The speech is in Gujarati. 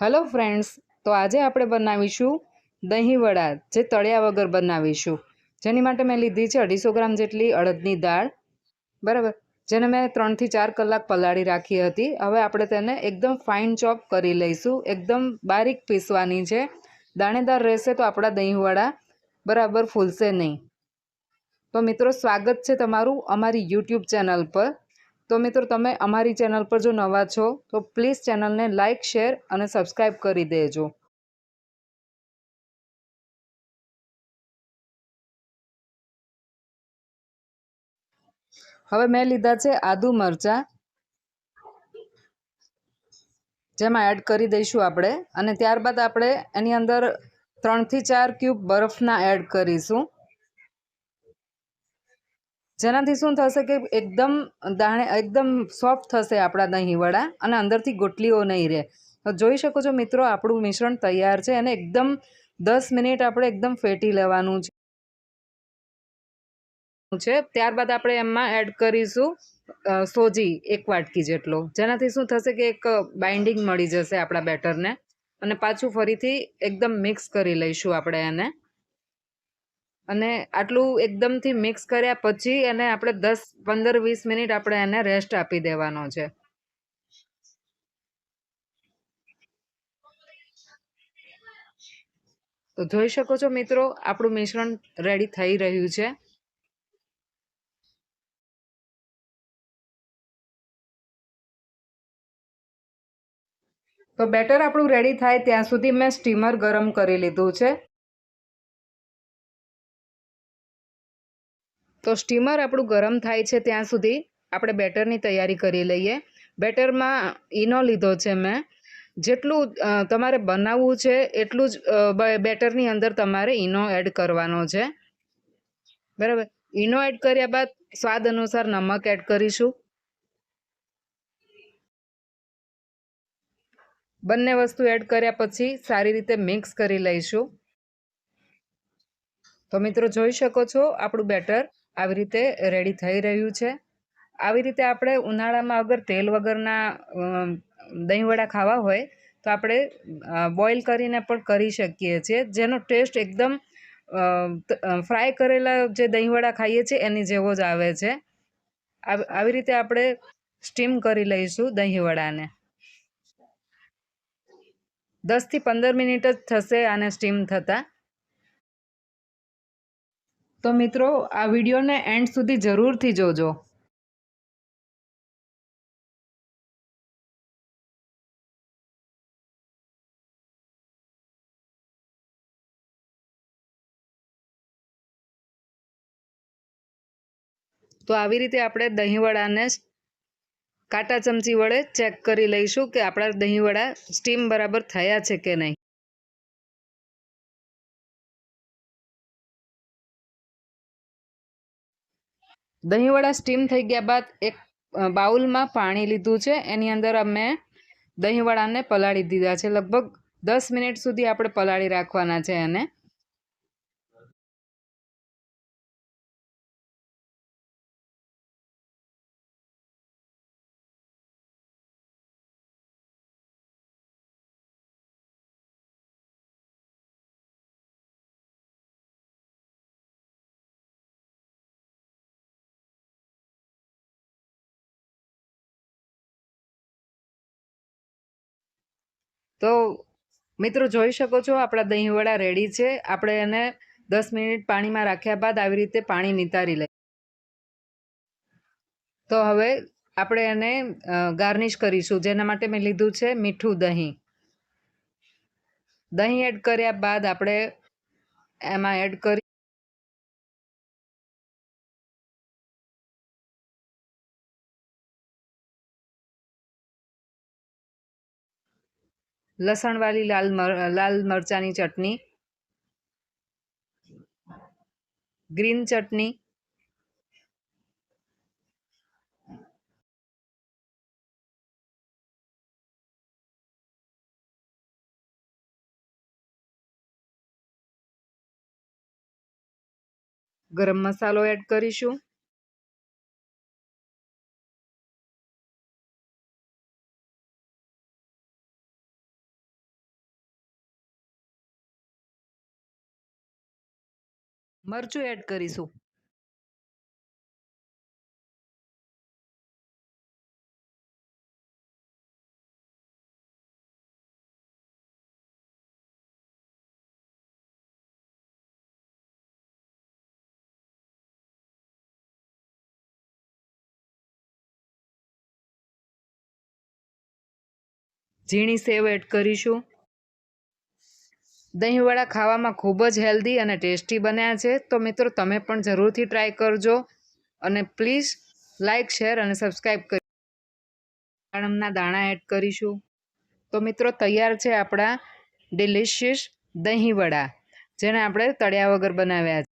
હલો ફ્રેન્ડ્સ તો આજે આપણે બનાવીશું દહીં વડા, જે તળ્યા વગર બનાવીશું. જેની માટે મેં લીધી છે અઢીસો ગ્રામ જેટલી અડદની દાળ. બરાબર? જેને મેં ત્રણથી ચાર કલાક પલાળી રાખી હતી. હવે આપણે તેને એકદમ ફાઇન ચોપ કરી લઈશું. એકદમ બારીક પીસવાની છે. દાણેદાર રહેશે તો આપણા દહીંવડા બરાબર ફૂલશે નહીં. તો મિત્રો, સ્વાગત છે તમારું અમારી યુટ્યુબ ચેનલ પર. તો મિત્રો, તમે અમારી ચેનલ પર જો નવા છો, તો પ્લીઝ ચેનલને લાઇક શેર અને સબસ્ક્રાઈબ કરી દેજો. હવે મેં લીધા છે આદુ મરચાં. જેમાં એડ કરી દઈશું આપણે. અને ત્યારબાદ આપણે એની અંદર ત્રણથી ચાર ક્યુબ બરફના એડ કરીશું. જેનાથી શું થશે કે એકદમ દાણે, એકદમ સોફ્ટ થશે આપણા દહીં વડા અને અંદરથી ગોટલીઓ નહીં રહે. જોઈ શકો છો મિત્રો, આપણું મિશ્રણ તૈયાર છે અને એકદમ દસ મિનિટ આપણે એકદમ ફેટી લેવાનું છે. છે, ત્યારબાદ આપણે એમાં એડ કરીશું સોજી એક વાટકી જેટલો. જેનાથી શું થશે કે એક બાઇન્ડિંગ મળી જશે આપણા બેટરને. અને પાછું ફરીથી એકદમ મિક્સ કરી લઈશું આપણે એને. અને આટલું એકદમથી મિક્સ કર્યા પછી એને આપણે દસ, પંદર, વીસ મિનિટ આપણે એને રેસ્ટ આપી દેવાનો છે. તો જોઈ શકો છો મિત્રો, આપણું મિશ્રણ રેડી થઈ રહ્યું છે. તો બેટર આપણું રેડી થાય ત્યાં સુધી મેં સ્ટીમર ગરમ કરી લીધું છે. તો સ્ટીમર આપણું ગરમ થાય છે ત્યાં સુધી આપણે બેટરની તૈયારી કરી લઈએ. બેટરમાં ઈનો લીધો છે મેં. જેટલું તમારે બનાવવું છે એટલું જ બેટરની અંદર તમારે ઈનો એડ કરવાનો છે. બરાબર? ઈનો એડ કર્યા બાદ સ્વાદ અનુસાર નમક એડ કરીશું. બંને વસ્તુ એડ કર્યા પછી સારી રીતે મિક્સ કરી લઈશું. તો મિત્રો જોઈ શકો છો આપણું બેટર આવી રીતે રેડી થઈ રહ્યું છે. આવી રીતે આપણે ઉનાળામાં અગર તેલ વગરના દહીંવડા ખાવા હોય, તો આપણે બોઇલ કરીને પણ કરી શકીએ છીએ. જેનો ટેસ્ટ એકદમ ફ્રાય કરેલા જે દહીંવડા ખાઈએ છીએ, એની જેવો જ આવે છે. આવી રીતે આપણે સ્ટીમ કરી લઈશું દહીંવડાને. દસથી પંદર મિનિટ જ થશે આને સ્ટીમ થતાં. તો મિત્રો, આ વિડીયોને એન્ડ સુધી જરૂરથી જોજો. તો આવી રીતે આપણે દહીંવડાને કાંટા ચમચી વડે ચેક કરી લઈશું કે આપણા દહીંવડા સ્ટીમ બરાબર થયા છે કે નહીં. દહીંવડા સ્ટીમ થઈ ગયા બાદ એક બાઉલમાં પાણી લીધું છે. એની અંદર અમે દહીંવડાને પલાળી દીધા છે. લગભગ દસ મિનિટ સુધી આપણે પલાળી રાખવાના છે એને. તો મિત્રો જોઈ શકો છો, આપણા દહીંવડા રેડી છે. આપણે એને દસ મિનિટ પાણીમાં રાખ્યા બાદ આવી રીતે પાણી નિતારી લઈએ. તો હવે આપણે એને ગાર્નિશ કરીશું. જેના માટે મેં લીધું છે મીઠું દહીં. દહીં એડ કર્યા બાદ આપણે એમાં એડ કરી લસણવાળી લાલ લાલ મરચાંની ચટણી ગ્રીન ચટણી ગરમ મસાલો એડ કરીશું. મરચું એડ કરીશું. ઝીણી સેવ એડ કરીશું. દહીંવડા ખાવામાં ખૂબ જ હેલ્ધી અને ટેસ્ટી બન્યા છે. તો મિત્રો, તમે પણ જરૂરથી ટ્રાય કરજો અને પ્લીઝ લાઇક શેર અને સબસ્ક્રાઈબ કરી દાણમના દાણા એડ કરીશું. તો મિત્રો, તૈયાર છે આપણા ડિલિશિયસ દહીંવડા, જેને આપણે તળ્યા વગર બનાવ્યા છે.